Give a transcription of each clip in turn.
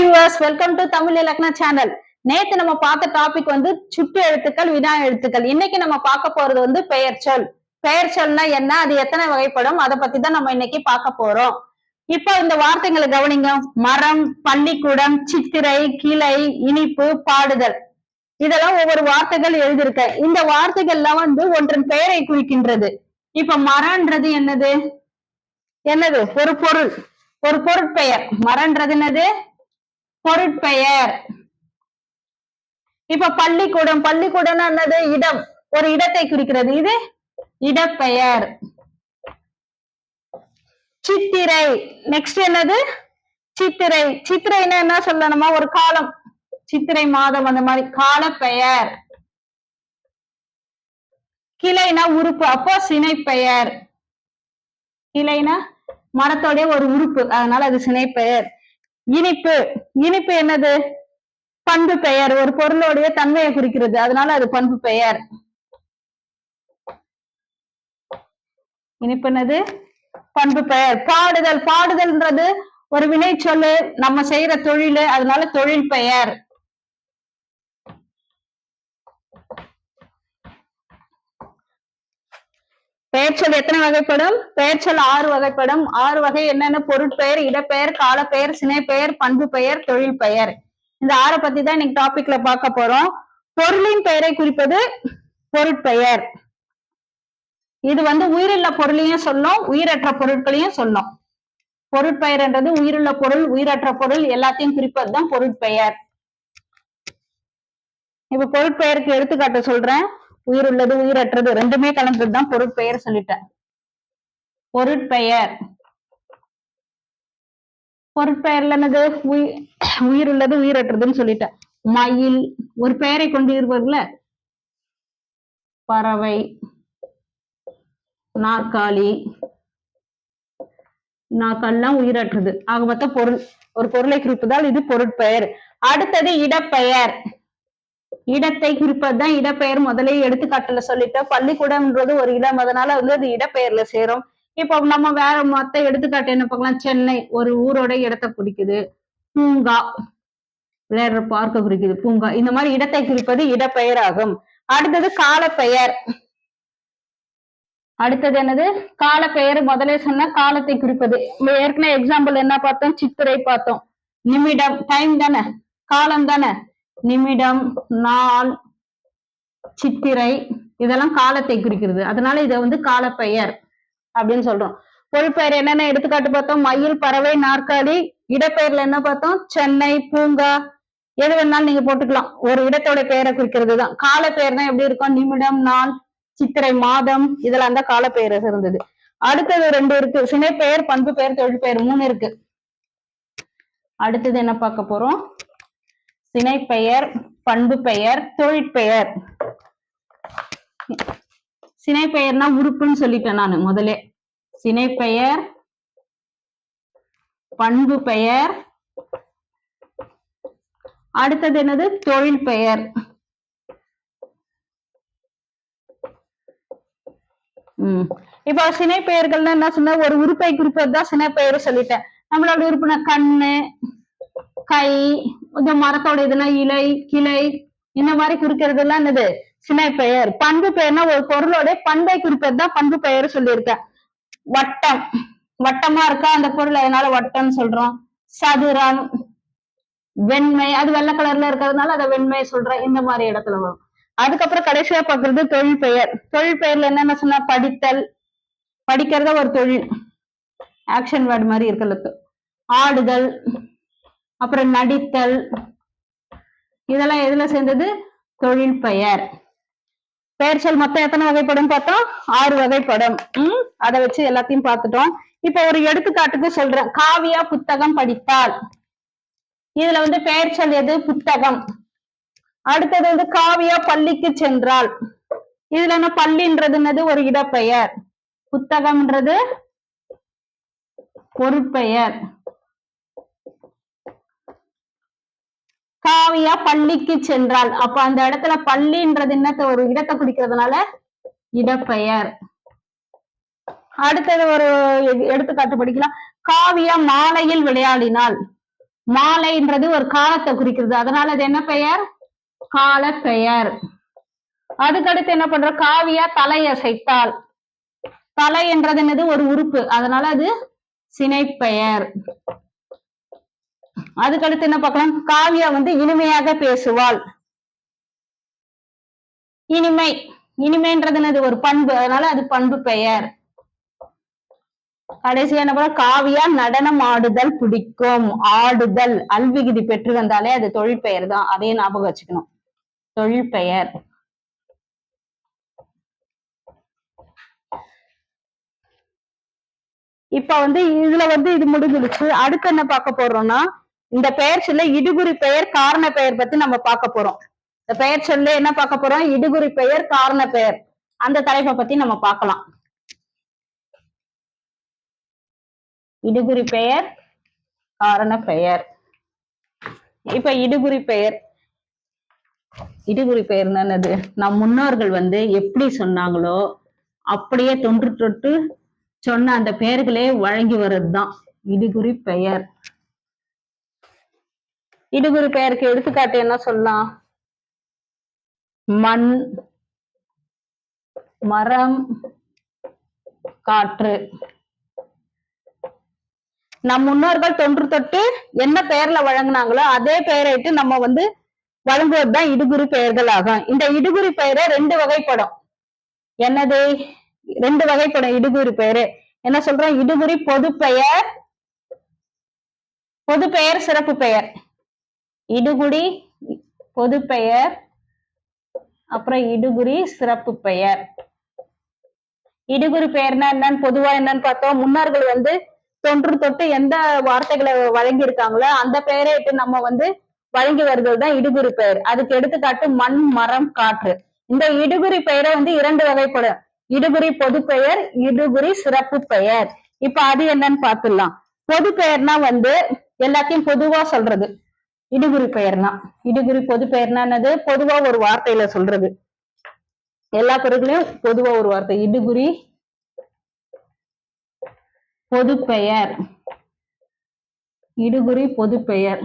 Hi yours welcome to Tamil இலக்கண channel நேத்து நம்ம பார்த்த டாபிக் வந்து சுட்டு எழுத்துக்கள் வினா எழுத்துக்கள். இன்னைக்கு நம்ம பார்க்க போறது வந்து பெயர் சொல். பெயர் சொல்னா என்ன? அது எத்தனை வகைப்படும்? அதை பத்தி தான் நம்ம இன்னைக்கு பார்க்க போறோம். இப்போ இந்த வார்த்தைகளை கவனிங்க. மரம் பள்ளிக்கூடம் சித்திரை கிளை இனிப்பு பாடுதல். இதெல்லாம் ஒவ்வொரு வார்த்தைகள் எழுதியிருக்க. இந்த வார்த்தைகள்லாம் வந்து ஒன்றன் பெயரை குறிக்கின்றது. இப்ப மரம்ன்றது என்னது? என்னது? ஒரு பொருள். ஒரு பொருட்பெயர். மரம்ன்றது என்னது? பொருட்பெயர். இப்ப பள்ளிக்கூடம் பள்ளிக்கூடம்னா என்னது? இடம். ஒரு இடத்தை குறிக்கிறது. இது இடப்பெயர். சித்திரை. நெக்ஸ்ட் என்னது? சித்திரை. சித்திரைன்னா என்ன சொல்லணுமா? ஒரு காலம். சித்திரை மாதம் அந்த மாதிரி. காலப்பெயர். கிளைனா உறுப்பு. அப்போ சினைப்பெயர். கிளைனா மரத்தோடைய ஒரு உறுப்பு. அதனால அது சினைப்பெயர். இனிப்பு. இனிப்பு என்னது? பண்பு பெயர். ஒரு பொருளுடைய தன்மையை குறிக்கிறது. அதனால அது பண்பு பெயர். இனிப்பு என்னது? பண்பு பெயர். பாடுதல். பாடுதல்ன்றது ஒரு வினை சொல்லு நம்ம செய்யற தொழில். அதனால தொழில் பெயர். பெயர்ச்சொல் எத்தனை வகைப்படும்? பெயர்ச்சொல் ஆறு வகைப்படும். ஆறு வகை என்னென்ன? பொருட்பெயர் இடப்பெயர் காலப்பெயர் சினைப்பெயர் பண்பு பெயர் தொழில் பெயர் இந்த ஆறை பத்தி தான் இன்னைக்கு டாபிக்ல பார்க்க போறோம். பொருளின் பெயரை குறிப்பது பொருட்பெயர். இது வந்து உயிருள்ள பொருளையும் சொல்லும் உயிரற்ற பொருட்களையும் சொல்லும். பொருட்பெயர் என்றது உயிருள்ள பொருள் உயிரற்ற பொருள் எல்லாத்தையும் குறிப்பது தான் பொருட்பெயர். இப்ப பொருட்பெயருக்கு எடுத்துக்காட்டு சொல்றேன். உயிர் உள்ளது உயிரற்றது ரெண்டுமே கலந்தது தான் பொருட்பெயர் சொல்லிட்டேன். பொருட்பெயர். பொருட்பெயர்ல என்னது? உயிர் உயிர் உள்ளது உயிரற்றதுன்னு சொல்லிட்டேன். மயில் ஒரு பெயரை கொண்டு இருப்பதுல பறவை. நாற்காலி. நாக்கெல்லாம் உயிரற்றது. ஆக மொத்தம் பொருள் ஒரு பொருளை குறிப்பதால் இது பொருட்பெயர். அடுத்தது இடப்பெயர். இடத்தை குறிப்பதுதான் இடப்பெயர் முதலே எடுத்துக்காட்டுல சொல்லிட்டேன் பள்ளிக்கூடம்ன்றது ஒரு இடம். அதனால வந்து அது இடப்பெயர்ல சேரும். இப்போ நம்ம வேற மொத்த எடுத்துக்காட்டு என்ன பார்க்கலாம்? சென்னை ஒரு ஊரோட இடத்தை குறிக்குது. பூங்கா விளையாடுற பார்க்க குறிக்குது. பூங்கா. இந்த மாதிரி இடத்தை குறிப்பது இடப்பெயர் ஆகும் அடுத்தது காலப்பெயர். அடுத்தது என்னது? காலப்பெயர். முதலே சொன்னா காலத்தை குறிப்பது. ஏற்கனவே எக்ஸாம்பிள் என்ன பார்த்தோம்? சித்திரை பார்த்தோம். நிமிடம். டைம் தானே? காலம் தானே? நிமிடம் நாள் சித்திரை இதெல்லாம் காலத்தை குறிக்கிறது. அதனால இதை வந்து காலப்பெயர் அப்படின்னு சொல்றோம். பொருட்பெயர் என்னென்ன எடுத்துக்காட்டு பார்த்தோம்? மயில் பறவை நாற்காலி இடப்பெயர்ல என்ன பார்த்தோம்? சென்னை பூங்கா எது வேணாலும் நீங்க போட்டுக்கலாம். ஒரு இடத்தோட பெயரை குறிக்கிறது தான். காலப்பெயர் தான் எப்படி இருக்கும்? நிமிடம் நாள் சித்திரை மாதம் இதெல்லாம் தான் காலப்பெயர் இருந்தது அடுத்தது ரெண்டு இருக்கு. சினைப்பெயர் பண்பு பெயர் தொழில் பெயர் மூணு இருக்கு. அடுத்தது என்ன பார்க்க போறோம்? சினைப்பெயர் பண்பு பெயர் தொழிற்பெயர். சினைப்பெயர்னா உறுப்புன்னு சொல்லிட்டேன் நான் முதலே. சினைப்பெயர் பண்பு பெயர் அடுத்தது என்னது? தொழில் பெயர் உம் இப்போ சினைப்பெயர்கள்னா என்ன சொன்ன ஒரு உறுப்பை குறிப்பதுதான் சினைப்பெயர் சொல்லிட்டேன். நம்மளோட உறுப்புனா கண்ணு கை இந்த மரத்தோட இதுனா இலை கிளை இந்த மாதிரி குறிக்கிறது எல்லாம் என்னது? சினை பெயர் பண்பு பெயர்னா ஒரு பொருளோட பண்பை குறிப்பது தான் பண்பு பெயர் சொல்லியிருக்கேன் வட்டம். வட்டமா இருக்கா? அந்த பொருள் அதனால வட்டம் சொல்றோம். சதுரம் வெண்மை. அது வெள்ளை கலர்ல இருக்கிறதுனால அதை வெண்மை சொல்றேன் இந்த மாதிரி இடத்துல வரும். அதுக்கப்புறம் கடைசியா பாக்குறது தொழில் பெயர். தொழில் பெயர்ல என்னென்ன சொன்னா? படித்தல். படிக்கிறத ஒரு தொழில். ஆக்ஷன் வேர்டு மாதிரி இருக்கிறது ஆடுதல். அப்புறம் நடித்தல். இதெல்லாம் எதுல சேர்ந்தது? தொழில் பெயர். பெயர் சொல் மொத்தம் எத்தனை வகைப்படும் பார்த்தோம்? ஆறு வகைப்படும். உம் அதை வச்சு எல்லாத்தையும் பார்த்துட்டோம். இப்ப ஒரு எடுத்துக்காட்டுக்கு சொல்றேன். காவியா புத்தகம் படித்தால். இதுல வந்து பெயர் சொல் எது? புத்தகம். அடுத்தது வந்து காவியா பள்ளிக்கு சென்றால். இதுல என்ன? பள்ளின்றது என்னது ஒரு இடப்பெயர். புத்தகம்ன்றது பொருட்பெயர். காவியா பள்ளிக்கு சென்றால் அப்ப அந்த இடத்துல பள்ளின்றது என்னத்த ஒரு இடத்தை குறிக்கிறதுனால இடப்பெயர். அடுத்தது ஒரு எடுத்துக்காட்டு படிக்கலாம். காவியா மாலையில் விளையாடினாள். மாலைன்றது ஒரு காலத்தை குறிக்கிறது. அதனால அது என்ன பெயர்? கால பெயர் அதுக்கடுத்து என்ன பண்ற? காவியா தலையசைத்தாள். தலை என்றது என்னது? ஒரு உறுப்பு. அதனால அது சினைப்பெயர். அதுக்கடுத்து என்ன பார்க்கலாம்? காவியா வந்து இனிமையாக பேசுவாள். இனிமை. இனிமைன்றது என்னது? ஒரு பண்பு. அதனால அது பண்பு பெயர். கடைசியா என்ன பண்ண காவியா நடனம் ஆடுதல் பிடிக்கும். ஆடுதல். அல்விகுதி பெற்று வந்தாலே அது தொழில் பெயர் தான். அதே ஞாபகம் வச்சுக்கணும். தொழில் பெயர். இப்ப வந்து இதுல வந்து இது முடிஞ்சிடுச்சு. அடுத்து என்ன பார்க்க போறோம்னா இந்த பெயர் சொல்ல இடுகுறி பெயர் காரண பெயர் பத்தி நம்ம பார்க்க போறோம். இந்த பெயர் சொல்ல என்ன பார்க்க போறோம்? இடுகுறி பெயர் காரண பெயர். அந்த தலைப்பை பத்தி நம்ம பார்க்கலாம். இடுகுறி பெயர் காரண பெயர். இப்ப இடுகுறி பெயர். இடுகுறி பெயர் என்னது? நம் முன்னோர்கள் வந்து எப்படி சொன்னாங்களோ அப்படியே தொன்று தொட்டு சொன்ன அந்த பெயர்களே வழங்கி வர்றதுதான். இடுகுறி பெயர். இடுகுறி பெயருக்கு எடுத்துக்காட்டு என்ன சொல்லலாம்? மண் மரம் காற்று. நம் முன்னோர்கள் தொன்று தொட்டு என்ன பெயர்ல வழங்குனாங்களோ அதே பெயரைட்டு நம்ம வந்து வழங்குவதுதான் இடுகுறி பெயர்கள் ஆகும் இந்த இடுகுறி பெயரை ரெண்டு வகைப்படும். என்னது? ரெண்டு வகைப்படும் இடுகுறி பெயரு. என்ன சொல்றோம்? இடுகுறி பொது பெயர் பொது பெயர் சிறப்பு பெயர். இடுகுடி பொது பெயர் அப்புறம் இடுகுறி சிறப்பு பெயர். இடுகுறி பெயர்னா என்னன்னு பொதுவா என்னன்னு பார்த்தோம். முன்னோர்கள் வந்து தொன்று தொட்டு எந்த வார்த்தைகளை வழங்கி இருக்காங்களோ அந்த பெயரை இட்டு நம்ம வந்து வழங்கி வருவது தான் இடுகுறி பெயர். அதுக்கு எடுத்துக்காட்டு மண் மரம் காற்று. இந்த இடுகுறி பெயரை வந்து இரண்டு வகைப்படும். இடுகுறி பொது பெயர் இடுகுறி சிறப்பு பெயர். இப்ப அது என்னன்னு பார்த்துடலாம். பொது பெயர்னா வந்து எல்லாத்தையும் பொதுவா சொல்றது. இடுகுறி பெயர்னா இடுகுறி பொது பெயர்னா என்னது? பொதுவா ஒரு வார்த்தையில சொல்றது. எல்லா பொருட்களையும் பொதுவா ஒரு வார்த்தை. இடுகுறி பொது பெயர். இடுகுறி பொது பெயர்.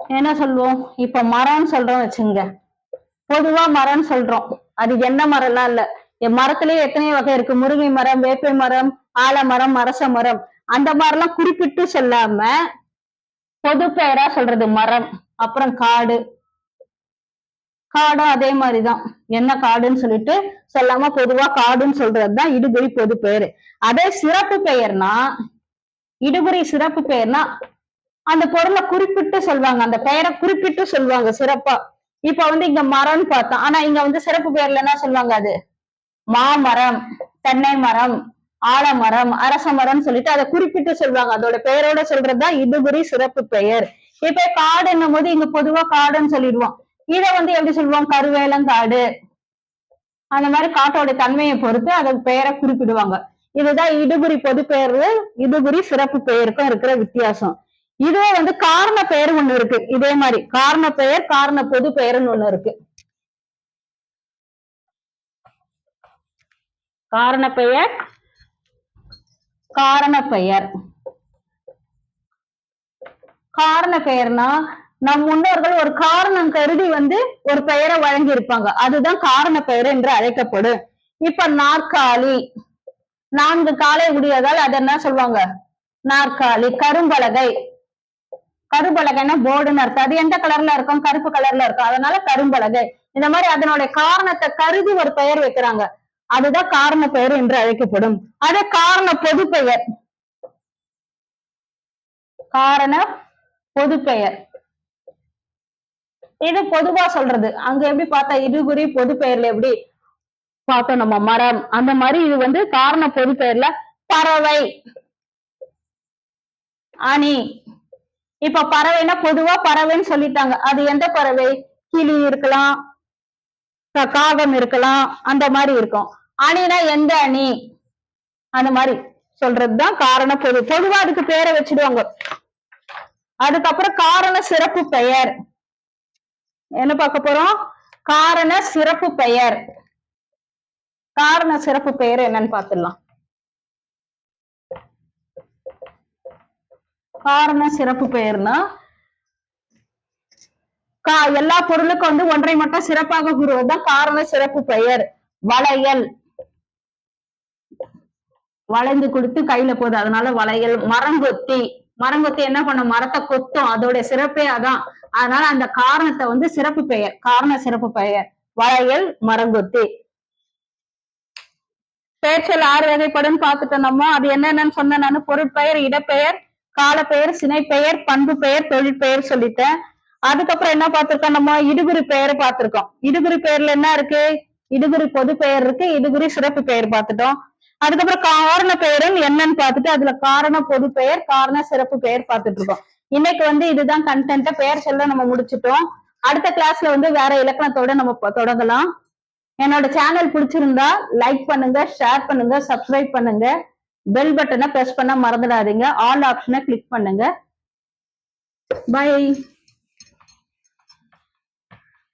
என்ன சொல்லுவோம் இப்ப மரம்னு சொல்றோம் வச்சுங்க பொதுவா மரம்னு சொல்றோம். அது என்ன மரம்லாம் இல்ல. என் மரத்திலேயே எத்தனை வகை இருக்கு? முருங்கை மரம் வேப்பை மரம் ஆலமரம் அரச மரம். அந்த மாதிரிலாம் குறிப்பிட்டு சொல்லாம பொது பெயரா சொல்றது மரம் அப்புறம் காடு. காடும் அதே மாதிரிதான். என்ன காடுன்னு சொல்லிட்டு சொல்லாம பொதுவா காடுன்னு சொல்றதுதான் இடுகுறி பொது பெயர். அதே சிறப்பு பெயர்னா இடுகுறி சிறப்பு பெயர்னா அந்த பொருளை குறிப்பிட்டு சொல்லுவாங்க அந்த பெயரை குறிப்பிட்டு சொல்லுவாங்க சிறப்பா. இப்ப வந்து இங்க மரம்னு பார்த்தோம். ஆனா இங்க வந்து சிறப்பு பெயர்ல என்ன சொல்லுவாங்க அது? மாமரம் தென்னை மரம் ஆலமரம் அரச மரம்னு சொல்லிட்டு அதை குறிப்பிட்டு சொல்லுவாங்க. அதோட பெயரோட சொல்றதுதான் இதுபுரி சிறப்பு பெயர். இப்ப காடுன்னும் போது இங்க பொதுவா காடுன்னு சொல்லிடுவோம். இத வந்து எப்படி சொல்லுவோம்? கருவேலங்காடு. அந்த மாதிரி காட்டோட தன்மையை பொறுத்து அதன் பெயரை குறிப்பிடுவாங்க. இதுதான் இடுபுரி பொது பெயர் இடுபுரி சிறப்பு பெயருக்கும் இருக்கிற வித்தியாசம். இதுவே வந்து காரண பெயர் ஒண்ணு இருக்கு. இதே மாதிரி காரண பெயர் காரண பொது பெயர்னு ஒண்ணு இருக்கு. காரண பெயர் காரண பெயர். காரண பெயர்னா நம் முன்னோர்கள் ஒரு காரணம் கருதி வந்து ஒரு பெயரை வழங்கி இருப்பாங்க அதுதான் காரண பெயர் என்று அழைக்கப்படும். இப்ப நாற்காலி. நான்கு காலை உடையதால் அது என்ன சொல்லுவாங்க? நாற்காலி கரும்பலகை. கரும்பலகைன்னா போர்டுன்னு அர்த்தம். அது எந்த கலர்ல இருக்கும்? கருப்பு கலர்ல இருக்கும். அதனால கரும்பலகை. இந்த மாதிரி அதனுடைய காரணத்தை கருதி ஒரு பெயர் வைக்கிறாங்க. அதுதான் காரண பெயர் என்று அழைக்கப்படும். அதே காரண பொது பெயர். காரண பொது பெயர். இது பொதுவா சொல்றது. அங்க எப்படி பார்த்தா இருகுறி பொது பெயர்ல எப்படி பார்த்தோம் நம்ம மரம். அந்த மாதிரி இது வந்து காரண பொது பெயர்ல பறவை. அணி. இப்ப பறவைன்னா பொதுவா பறவைன்னு சொல்லிட்டாங்க. அது எந்த பறவை? கிளி இருக்கலாம் காகம் இருக்கலாம் அந்த மாதிரி இருக்கும். அணினா எந்த அணி? அந்த மாதிரி சொல்றதுதான் காரண பொது பொதுவா அதுக்கு பேரை வச்சிடுவாங்க. அதுக்கப்புறம் காரண சிறப்பு பெயர். என்ன பார்க்க போறோம்? காரண சிறப்பு பெயர். காரண சிறப்பு பெயர் என்னன்னு பார்த்துடலாம். காரண சிறப்பு பெயர்னா கா- எல்லா பொருளுக்கும் வந்து ஒன்றை மட்டும் சிறப்பாக கூறுவதுதான் காரண சிறப்பு பெயர். வளையல். வளைந்து கொடுத்து கையில போகுது. அதனால வளையல் மரங்கொத்தி. மரங்கொத்தி என்ன பண்ணும்? மரத்தை கொத்தும். அதோட சிறப்பே அதான். அதனால அந்த காரணத்தை வந்து சிறப்பு பெயர். காரண சிறப்பு பெயர். வளையல் மரங்கொத்தி. பேச்சல் ஆறு வகைப்படும் பார்த்துட்டோம் நம்ம. அது என்னென்னு சொன்னேன் நான். பொருட்பெயர் இடப்பெயர் காலப்பெயர் சினைப்பெயர் பண்பு பெயர் தொழிற்பெயர் சொல்லிட்டேன். அதுக்கப்புறம் என்ன பார்த்திருக்கோம் நம்ம? இடுகுறி பெயர் பார்த்திருக்கோம். இடுகுறி பெயர்ல என்ன இருக்கு? இடுகுறி பொது பெயர் இருக்கு. இடுகுறி சிறப்பு பெயர் பார்த்துட்டோம். அதுக்கப்புறம் காரண பெயரும் என்னன்னு பார்த்துட்டு அதுல காரண பொது பெயர் காரண சிறப்பு பெயர் பார்த்துட்டு இருக்கோம். இன்னைக்கு வந்து இதுதான் கண்டென்ட்ட பெயர் சொல்ல நம்ம முடிச்சிட்டோம். அடுத்த கிளாஸ்ல வந்து வேற இலக்கணத்தோட நம்ம தொடங்கலாம். என்னோட சேனல் பிடிச்சிருந்தா லைக் பண்ணுங்க ஷேர் பண்ணுங்க சப்ஸ்கிரைப் பண்ணுங்க. பெல் பட்டனை பிரஸ் பண்ண மறந்துடாதீங்க. ஆல் ஆப்ஷனை கிளிக் பண்ணுங்க. பை